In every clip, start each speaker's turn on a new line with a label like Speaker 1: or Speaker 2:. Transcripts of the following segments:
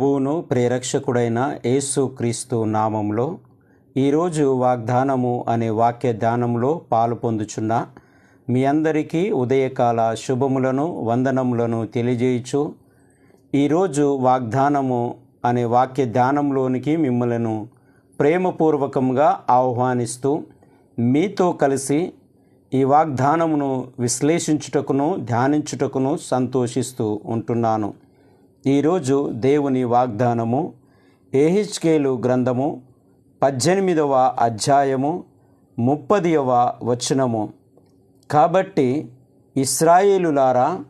Speaker 1: ప్రభువును ప్రేరక్షకుడైన యేసు క్రీస్తు నామంలో ఈరోజు వాగ్దానము అనే వాక్య ధ్యానంలో పాలు పొందుచున్న మీ అందరికీ ఉదయకాల శుభములను వందనములను తెలియజేయచ్చు ఈరోజు వాగ్దానము అనే వాక్య ధ్యానంలోనికి మిమ్మలను ప్రేమపూర్వకంగా ఆహ్వానిస్తూ మీతో కలిసి ఈ వాగ్దానమును విశ్లేషించుటకును ధ్యానించుటకును సంతోషిస్తూ ఉంటున్నాను. ఈరోజు దేవుని వాగ్దానము ఏహిచ్కేలు గ్రంథము పద్దెనిమిదవ అధ్యాయము ముప్పదియవ వచనము. కాబట్టి ఇస్రాయేలులారా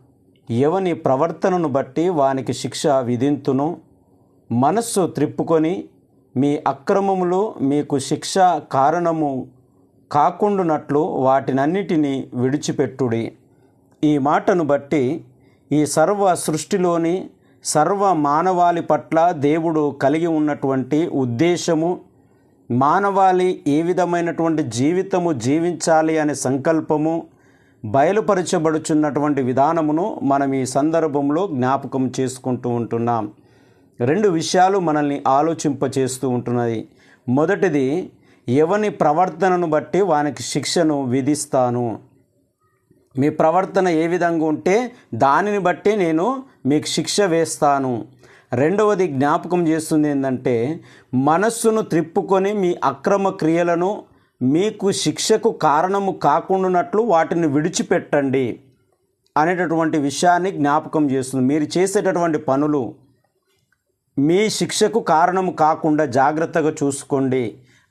Speaker 1: ఎవని ప్రవర్తనను బట్టి వానికి శిక్ష విధింతును? మనస్సు త్రిప్పుకొని మీ అక్రమములు మీకు శిక్ష కారణము కాకుండునట్లు వాటినన్నిటినీ విడిచిపెట్టుడి. ఈ మాటను బట్టి ఈ సర్వ సృష్టిలోని సర్వ మానవాళి పట్ల దేవుడు కలిగి ఉన్నటువంటి ఉద్దేశము మానవాళి ఏ విధమైనటువంటి జీవితము జీవించాలి అనే సంకల్పము బయలుపరచబడుచున్నటువంటి విధానమును మనం ఈ సందర్భంలో జ్ఞాపకం చేసుకుంటూ ఉంటున్నాం. రెండు విషయాలు మనల్ని ఆలోచింపచేస్తూ ఉంటున్నది మొదటిది ఎవని ప్రవర్తనను బట్టి వానికి శిక్షను విధిస్తాను. మీ ప్రవర్తన ఏ విధంగా ఉంటే దానిని బట్టి నేను మీకు శిక్ష వేస్తాను. రెండవది జ్ఞాపకం చేస్తుంది ఏంటంటే మనస్సును త్రిప్పుకొని మీ అక్రమ క్రియలను మీకు శిక్షకు కారణము కాకుండానట్లు వాటిని విడిచిపెట్టండి అనేటటువంటి విషయాన్ని జ్ఞాపకం చేస్తుంది. మీరు చేసేటటువంటి పనులు మీ శిక్షకు కారణము కాకుండా జాగ్రత్తగా చూసుకోండి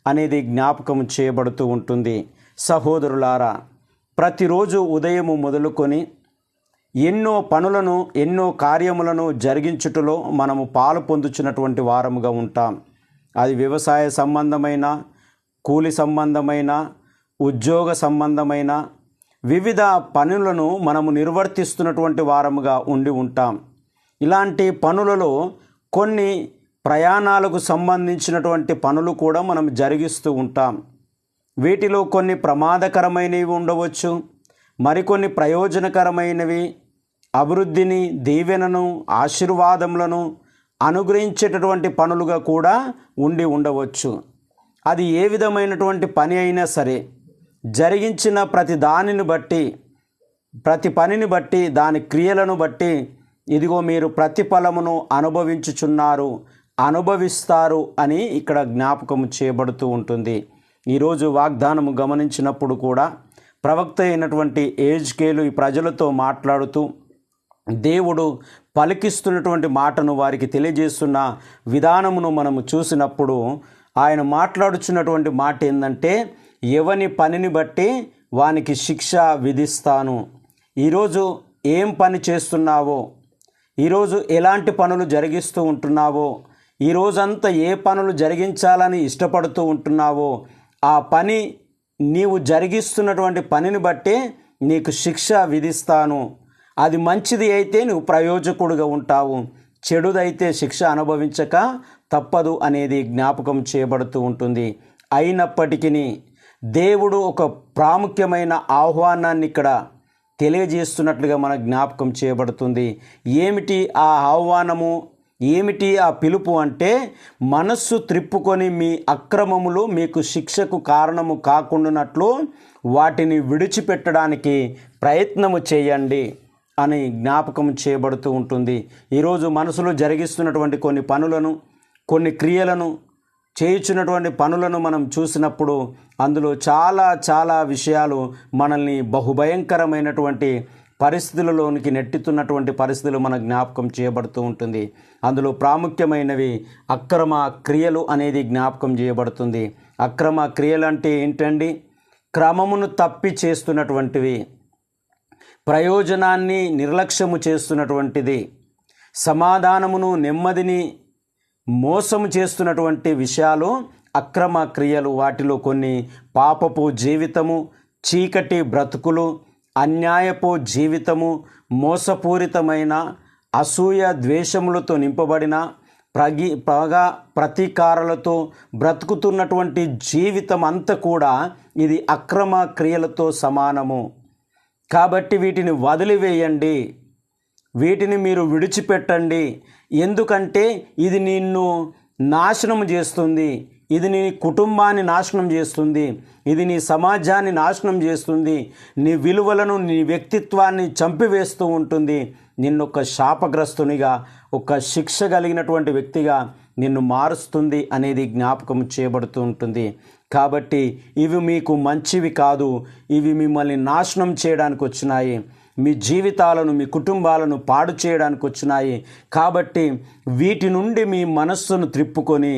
Speaker 1: అనేది జ్ఞాపకం చేయబడుతూ ఉంటుంది. సహోదరులారా ప్రతిరోజు ఉదయము మొదలుకొని ఎన్నో పనులను ఎన్నో కార్యములను జరిగించుటలో మనము పాలు పొందుచున్నటువంటి వారముగా ఉంటాం. అది వ్యవసాయ సంబంధమైన కూలి సంబంధమైన ఉద్యోగ సంబంధమైన వివిధ పనులను మనము నిర్వర్తిస్తున్నటువంటి వారముగా ఉండి ఉంటాం. ఇలాంటి పనులలో కొన్ని ప్రయాణాలకు సంబంధించినటువంటి పనులు కూడా మనం జరిగిస్తూ ఉంటాం. వీటిలో కొన్ని ప్రమాదకరమైనవి ఉండవచ్చు మరికొన్ని ప్రయోజనకరమైనవి. అభివృద్ధిని దీవెనను ఆశీర్వాదములను అనుగ్రహించేటటువంటి పనులుగా కూడా ఉండి ఉండవచ్చు. అది ఏ విధమైనటువంటి పని అయినా సరే జరిగించిన ప్రతి దానిని బట్టి ప్రతి పనిని బట్టి దాని క్రియలను బట్టి ఇదిగో మీరు ప్రతిఫలమును అనుభవించుచున్నారు అనుభవిస్తారు అని ఇక్కడ జ్ఞాపకం చేయబడుతూ ఉంటుంది. ఈరోజు వాగ్దానము గమనించినప్పుడు కూడా ప్రవక్త అయినటువంటి ఏజ్కేలు ఈ ప్రజలతో మాట్లాడుతూ దేవుడు పలికిస్తున్నటువంటి మాటను వారికి తెలియజేస్తున్న విధానమును మనము చూసినప్పుడు ఆయన మాట్లాడుచున్నటువంటి మాట ఏంటంటే ఎవని పనిని బట్టి వానికి శిక్ష విధిస్తాను. ఈరోజు ఏం పని చేస్తున్నావో ఈరోజు ఎలాంటి పనులు జరిగిస్తూ ఉంటున్నావో ఈ రోజంతా ఏ పనులు జరిగించాలని ఇష్టపడుతూ ఉంటున్నావో ఆ పని నీవు జరిగిస్తున్నటువంటి పనిని బట్టే నీకు శిక్ష విధిస్తాను. అది మంచిది అయితే నువ్వు ప్రయోజకుడుగా ఉంటావు. చెడుదైతే శిక్ష అనుభవించక తప్పదు అనేది జ్ఞాపకం చేయబడుతూ ఉంటుంది. అయినప్పటికీ దేవుడు ఒక ప్రాముఖ్యమైన ఆహ్వానాన్ని ఇక్కడ తెలియజేస్తున్నట్లుగా మన జ్ఞాపకం చేయబడుతుంది. ఏమిటి ఆ ఆహ్వానము? ఏమిటి ఆ పిలుపు అంటే మనస్సు త్రిప్పుకొని మీ అక్రమములు మీకు శిక్షకు కారణము కాకుండానట్లు వాటిని విడిచిపెట్టడానికి ప్రయత్నము చేయండి అని జ్ఞాపకం చేయబడుతూ ఉంటుంది. ఈరోజు మనసులో జరిగిస్తున్నటువంటి కొన్ని పనులను కొన్ని క్రియలను చేయుచున్నటువంటి పనులను మనం చూసినప్పుడు అందులో చాలా చాలా విషయాలు మనల్ని బహుభయంకరమైనటువంటి పరిస్థితులలోనికి నెట్టుతున్నటువంటి పరిస్థితులు మన జ్ఞాపకం చేయబడుతూ ఉంటుంది. అందులో ప్రాముఖ్యమైనవి అక్రమ క్రియలు అనేది జ్ఞాపకం చేయబడుతుంది. అక్రమ క్రియలు అంటే ఏంటండి? క్రమమును తప్పి చేస్తున్నటువంటివి. ప్రయోజనాన్ని నిర్లక్ష్యము చేస్తున్నటువంటిది. సమాధానమును నెమ్మదిని మోసము చేస్తున్నటువంటి విషయాలు అక్రమ క్రియలు. వాటిలో కొన్ని పాపపు జీవితము చీకటి బ్రతుకులు అన్యాయపు జీవితము మోసపూరితమైన అసూయ ద్వేషములతో నింపబడిన ప్రగి పగ ప్రతీకారాలతో బ్రతుకుతున్నటువంటి జీవితం అంతా కూడా ఇది అక్రమ క్రియలతో సమానము. కాబట్టి వీటిని వదిలివేయండి. వీటిని మీరు విడిచిపెట్టండి. ఎందుకంటే ఇది నిన్ను నాశనం చేస్తుంది. ఇది నీ కుటుంబాన్ని నాశనం చేస్తుంది. ఇది నీ సమాజాన్ని నాశనం చేస్తుంది. నీ విలువలను నీ వ్యక్తిత్వాన్ని చంపివేస్తూ ఉంటుంది. నిన్ను ఒక శాపగ్రస్తునిగా ఒక శిక్ష కలిగినటువంటి వ్యక్తిగా నిన్ను మారుస్తుంది అనేది జ్ఞాపకం చేయబడుతూ ఉంటుంది. కాబట్టి ఇవి మీకు మంచివి కాదు. ఇవి మిమ్మల్ని నాశనం చేయడానికి వచ్చినాయి. మీ జీవితాలను మీ కుటుంబాలను పాడు చేయడానికి వచ్చినాయి. కాబట్టి వీటి నుండి మీ మనస్సును త్రిప్పుకొని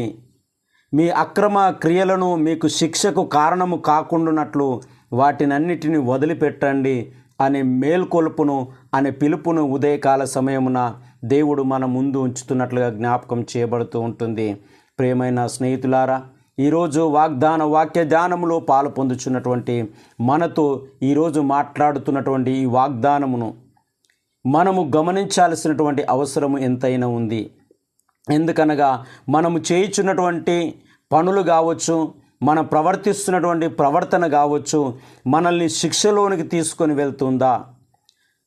Speaker 1: మీ అక్రమ క్రియలను మీకు శిక్షకు కారణము కాకుండానట్లు వాటినన్నిటిని వదిలిపెట్టండి అనే మేల్కొలుపును అనే పిలుపును ఉదయకాల సమయమున దేవుడు మన ముందు ఉంచుతున్నట్లుగా జ్ఞాపకం చేయబడుతూ ఉంటుంది. ప్రేమైన స్నేహితులారా ఈరోజు వాగ్దాన వాక్య ధ్యానములో పాలు పొందుచున్నటువంటి మనతో ఈరోజు మాట్లాడుతున్నటువంటి ఈ వాగ్దానమును మనము గమనించాల్సినటువంటి అవసరము ఎంతైనా ఉంది. ఎందుకనగా మనము చేయించున్నటువంటి పనులు కావచ్చు మనం ప్రవర్తిస్తున్నటువంటి ప్రవర్తన కావచ్చు మనల్ని శిక్షలోనికి తీసుకొని వెళ్తుందా?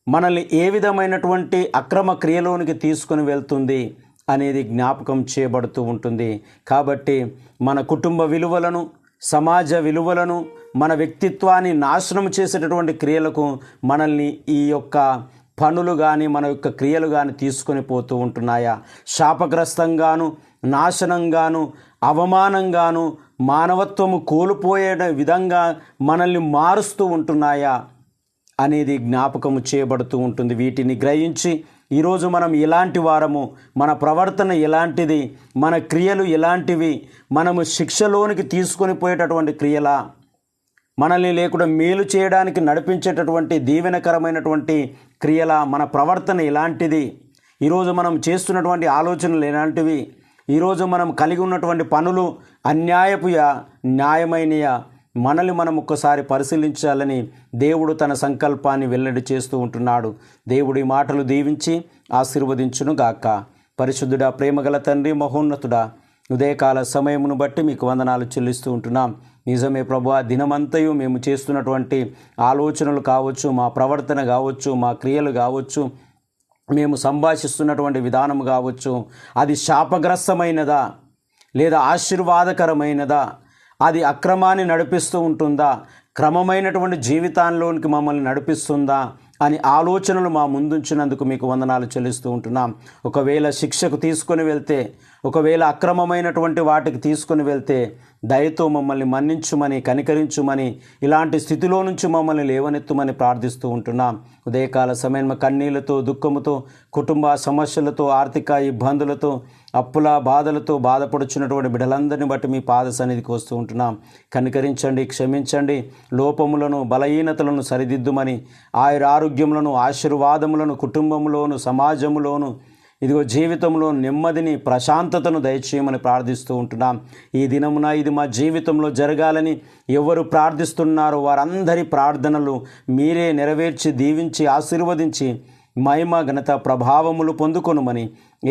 Speaker 1: మనల్ని ఏ విధమైనటువంటి అక్రమ క్రియలోనికి తీసుకొని వెళ్తుంది అనేది జ్ఞాపకం చేయబడుతూ ఉంటుంది. కాబట్టి మన కుటుంబ విలువలను సమాజ విలువలను మన వ్యక్తిత్వాన్ని నాశనం చేసేటటువంటి క్రియలకు మనల్ని ఈ యొక్క పనులు కానీ మన యొక్క క్రియలు కానీ తీసుకొని పోతూ ఉంటున్నాయా? శాపగ్రస్తంగాను నాశనంగాను అవమానంగాను మానవత్వము కోల్పోయే విధంగా మనల్ని మారుస్తూ ఉంటున్నాయా? అనేది జ్ఞాపకము చేయబడుతూ ఉంటుంది. వీటిని గ్రహించి ఈరోజు మనం ఎలాంటి వారము మన ప్రవర్తన ఎలాంటిది మన క్రియలు ఎలాంటివి మనము శిక్షలోనికి తీసుకొని పోయేటటువంటి క్రియలా? మనల్ని లేకుండా మేలు చేయడానికి నడిపించేటటువంటి దీవెనకరమైనటువంటి క్రియల మన ప్రవర్తన ఎలాంటిది ఈరోజు మనం చేస్తున్నటువంటి ఆలోచనలు ఎలాంటివి ఈరోజు మనం కలిగి ఉన్నటువంటి పనులు అన్యాయపుయా న్యాయమైనయా? మనల్ని మనం ఒక్కసారి పరిశీలించాలని దేవుడు తన సంకల్పాన్ని వెల్లడి చేస్తూ ఉంటున్నాడు. దేవుడి మాటలు దీవించి ఆశీర్వదించును గాక పరిశుద్ధుడా ప్రేమగల తండ్రి మహోన్నతుడా ఉదయకాల సమయమును బట్టి మీకు వందనాలు చెల్లిస్తూ ఉంటున్నాం. నిజమే ప్రభు ఆ దినమంతయు మేము చేస్తున్నటువంటి ఆలోచనలు కావచ్చు మా ప్రవర్తన కావచ్చు మా క్రియలు కావచ్చు మేము సంభాషిస్తున్నటువంటి విధానం కావచ్చు అది శాపగ్రస్తమైనదా? లేదా ఆశీర్వాదకరమైనదా? అది అక్రమాన్ని నడిపిస్తూ ఉంటుందా? క్రమమైనటువంటి జీవితాల్లోనికి మమ్మల్ని నడిపిస్తుందా? అని ఆలోచనలు మా ముందుంచినందుకు మీకు వందనాలు చెల్లిస్తూ ఉంటున్నాం. ఒకవేళ శిక్షకు తీసుకొని వెళ్తే ఒకవేళ అక్రమమైనటువంటి వాటికి తీసుకొని వెళ్తే దయతో మమ్మల్ని మన్నించుమని కనికరించుమని ఇలాంటి స్థితిలో నుంచి మమ్మల్ని లేవనెత్తుమని ప్రార్థిస్తూ ఉంటున్నాం. ఉదయకాల సమయం కన్నీళ్ళతో దుఃఖముతో కుటుంబ సమస్యలతో ఆర్థిక ఇబ్బందులతో అప్పుల బాధలతో బాధపడుచున్నటువంటి బిడ్డలందరిని బట్టి మీ పాద సన్నిధికి వస్తూ ఉంటున్నాం. కనికరించండి క్షమించండి. లోపములను బలహీనతలను సరిదిద్దుమని ఆయుర ఆరోగ్యములను ఆశీర్వాదములను కుటుంబంలోను సమాజములోను ఇదిగో జీవితంలో నెమ్మదిని ప్రశాంతతను దయచేయమని ప్రార్థిస్తూ ఉంటున్నాం. ఈ దినమున ఇది మా జీవితంలో జరగాలని ఎవరు ప్రార్థిస్తున్నారో వారందరి ప్రార్థనలు మీరే నెరవేర్చి దీవించి ఆశీర్వదించి మహిమ ఘనత ప్రభావములు పొందుకొనుమని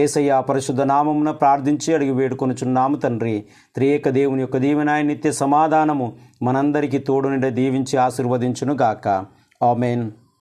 Speaker 1: ఏసయ్య పరిశుద్ధ నామమున ప్రార్థించి అడిగి వేడుకొనుచున్నాము తండ్రి. త్రియేక దేవుని యొక్క దీవెనాయ నిత్య సమాధానము మనందరికీ తోడునిడ దీవించి ఆశీర్వదించును గాక ఆమెన్.